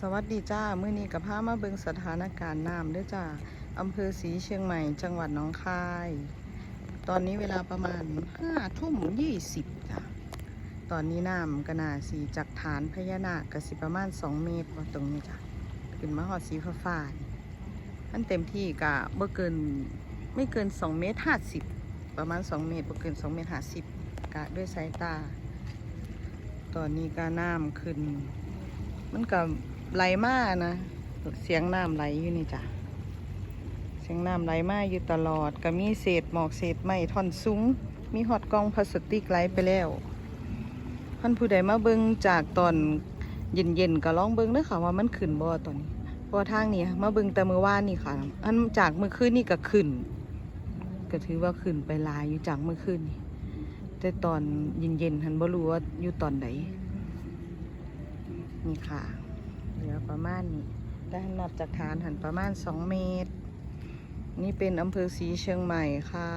สวัสดีจ้ามื้อนี้กับพามาเบิงสถานการณ์น้ำด้วยจ้าอำเภอศรีเชียงใหม่ จังหวัดหนองคาย ตอนนี้เวลาประมาณห้าทุ่มยี่สิบจ้ะตอนนี้น้ำกระนาสีจากฐานพญานาคกระสิประมาณสองเมตรตรงนี้จ้ะขึ้นมาหอดสีฟ้าฟ้าอันเต็มที่กะเบ่เกินไม่เกินสองเมตรห้าสิบประมาณสองเมตรเบ่เกินสองเมตรห้าสิบกะด้วยสายตา ตอนนี้ก็น้ำขึ้นมันก็ ไหลมานะเสียงน้ำไหลอยู่นี่จ้ะเสียงน้ำไหลมาอยู่ตลอด ก็มีเศษหมอกเศษไม้ท่อนสูงมีหอดกองพลาสติกไหลไปแล้วท่านผู้ใดมาเบิ้งจากตอนเย็นๆก็ลองเบิ้งเด้อค่ะว่ามันขึ้นบ่ตอนนี้เพราะว่าทางนี้มาเบิ้งแต่มือวานนี่ค่ะอันจากมื่อคืนนี่ก็ขึ้น ก็ถือว่าขึ้นไปลายอยู่จากมื่อคืนนี่แต่ตอนเย็นๆหันบ่รู้ว่าอยู่ตอนไหนนี่ค่ะ ลือประมาณนี้ได้นับจากฐานหันประมาณ 2 เมตร นี่เป็นอำเภอศรีเชียงใหม่ค่ะ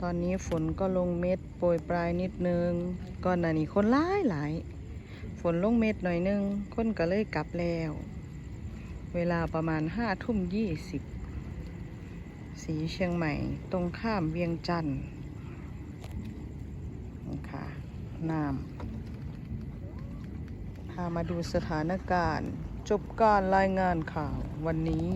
ตอนนี้ฝนก็ลงเม็ดโปรยปลายนิดนึง ก่อนหน้านี้คนหลายหลาย ฝนลงเม็ดหน่อยนึง คนก็เลยกลับแล้ว เวลาประมาณห้าทุ่มยี่สิบสีเชียงใหม่ ตรงข้ามเวียงจันทร์นะค่ะน้ำามาดูสถานการณ์ จบการรายงานข่าววันนี้